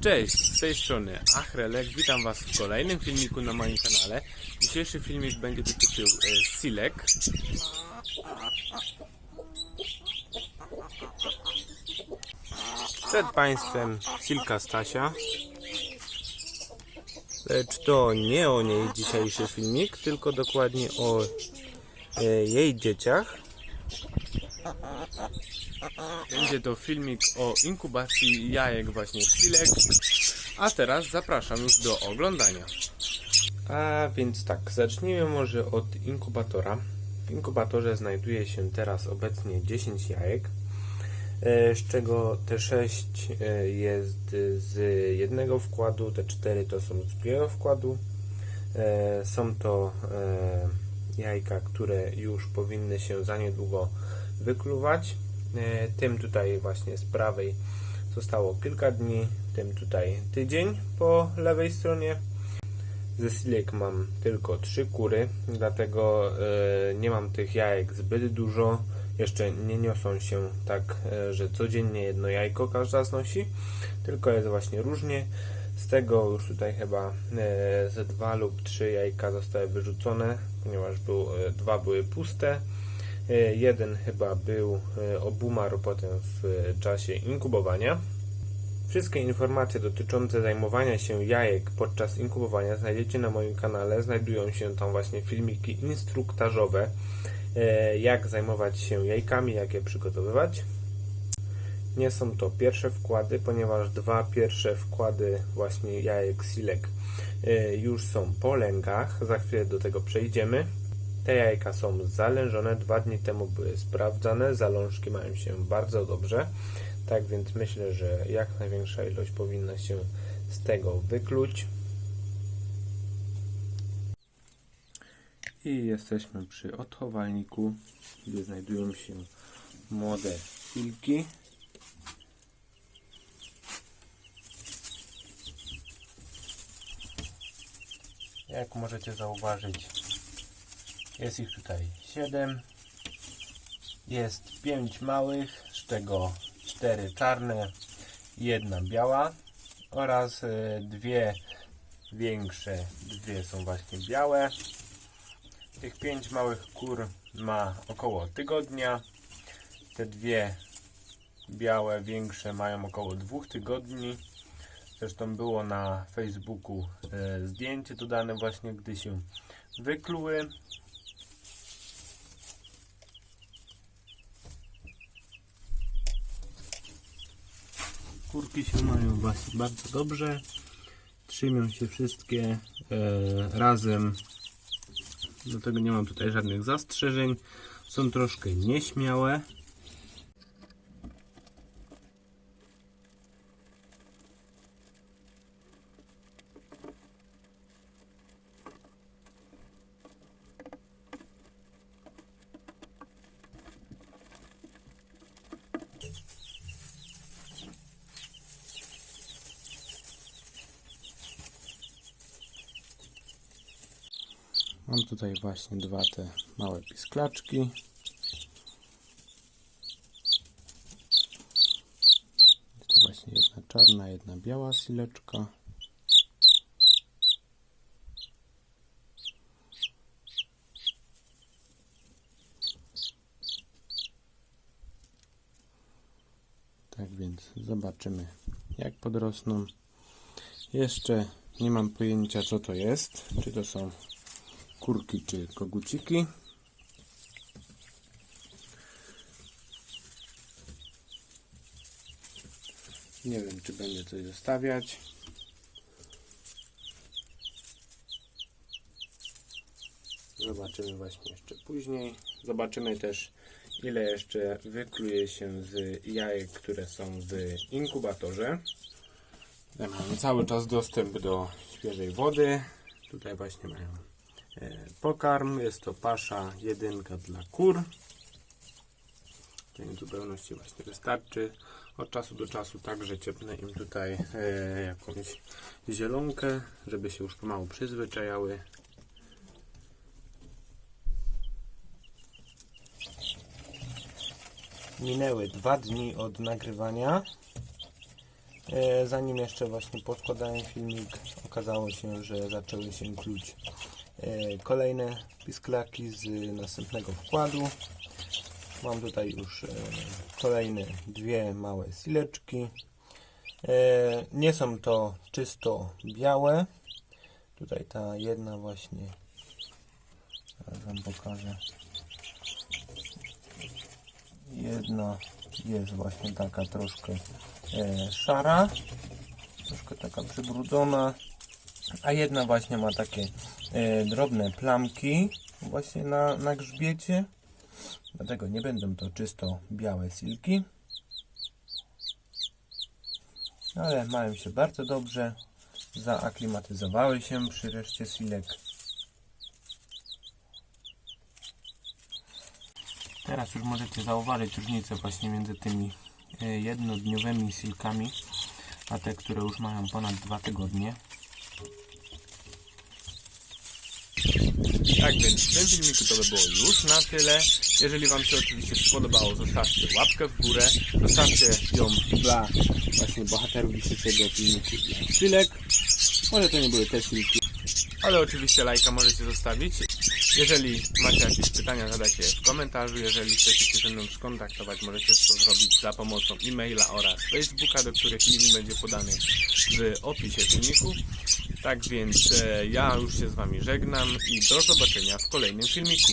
Cześć, z tej strony Achrelek, witam Was w kolejnym filmiku na moim kanale. Dzisiejszy filmik będzie dotyczył e, silek. Przed Państwem silka Stasia. Lecz to nie o niej dzisiejszy filmik, tylko dokładnie o e, jej dzieciach. Będzie to filmik o inkubacji jajek właśnie silek. A teraz zapraszam już do oglądania. A więc tak, zacznijmy może od inkubatora. W inkubatorze znajduje się teraz obecnie 10 jajek, e, z czego te 6 e, jest z jednego wkładu, te 4 to są z drugiego wkładu. E, Są to jajka, które już powinny się za niedługo wykluwać. E, Tym tutaj właśnie z prawej zostało kilka dni, tym tutaj tydzień po lewej stronie. Ze silek mam tylko trzy kury, dlatego e, nie mam tych jajek zbyt dużo. Jeszcze nie niosą się tak, e, że codziennie jedno jajko każda znosi, tylko jest właśnie różnie. Z tego już tutaj chyba ze dwa lub trzy jajka zostały wyrzucone, ponieważ był, dwa były puste. E, Jeden chyba był, e, obumarł potem w czasie inkubowania. Wszystkie informacje dotyczące zajmowania się jajek podczas inkubowania znajdziecie na moim kanale. Znajdują się tam właśnie filmiki instruktażowe, e, jak zajmować się jajkami, jak je przygotowywać. Nie są to pierwsze wkłady, ponieważ dwa pierwsze wkłady właśnie jajek silek e, już są po lęgach. Za chwilę do tego przejdziemy. Te jajka są zalężone, dwa dni temu były sprawdzane, zalążki mają się bardzo dobrze, tak więc myślę, że jak największa ilość powinna się z tego wykluć. I jesteśmy przy odchowalniku, gdzie znajdują się młode filki. Jak możecie zauważyć, jest ich tutaj 7. Jest 5 małych, z czego 4 czarne, jedna biała oraz e, dwie większe, dwie są właśnie białe. Tych 5 małych kur ma około tygodnia. Te dwie białe, większe mają około dwóch tygodni. Zresztą było na Facebooku e, zdjęcie dodane właśnie, gdy się wykluły. Kurki się mają właśnie bardzo dobrze. Trzymią się wszystkie e, razem. Do tego nie mam tutaj żadnych zastrzeżeń. Są troszkę nieśmiałe. Mam tutaj właśnie dwa te małe pisklaczki. To właśnie jedna czarna, jedna biała sileczka. Tak więc zobaczymy jak podrosną. Jeszcze nie mam pojęcia co to jest. Czy to są kurki czy koguciki. Nie wiem, czy będę coś zostawiać. Zobaczymy właśnie jeszcze później. Zobaczymy też, ile jeszcze wykluje się z jajek, które są w inkubatorze. Tutaj Mamy cały czas dostęp do świeżej wody. Tutaj właśnie mają pokarm. Jest to pasza jedynka dla kur. Tej zupełności właśnie wystarczy. Od czasu do czasu także ciepnę im tutaj e, jakąś zielonkę, żeby się już pomału przyzwyczajały. Minęły dwa dni od nagrywania. E, Zanim jeszcze właśnie poskładałem filmik, okazało się, że zaczęły się kluć e, kolejne pisklaki z następnego wkładu. Mam tutaj już e, kolejne dwie małe sileczki. E, Nie są to czysto białe. Tutaj ta jedna właśnie, zaraz wam pokażę. Jedna jest właśnie taka troszkę e, szara, troszkę taka przybrudzona, a jedna właśnie ma takie e, drobne plamki właśnie na, na grzbiecie. Dlatego nie będą to czysto białe silki. Ale mają się bardzo dobrze. Zaaklimatyzowały się przy reszcie silek. Teraz już możecie zauważyć różnicę właśnie między tymi e, jednodniowymi silkami, a te, które już mają ponad dwa tygodnie. Tak więc w tym filmiku to by było już na tyle. Jeżeli Wam się oczywiście spodobało, zostawcie łapkę w górę. Zostawcie ją dla właśnie bohaterów dzisiejszego filmiku dla Sylek. Może to nie były te silki. Ale oczywiście lajka możecie zostawić. Jeżeli macie jakieś pytania, zadajcie je w komentarzu. Jeżeli chcecie się ze mną skontaktować, możecie to zrobić za pomocą e-maila oraz Facebooka, do których link będzie podany w opisie filmiku. Tak więc e, ja już się z Wami żegnam i do zobaczenia w kolejnym filmiku.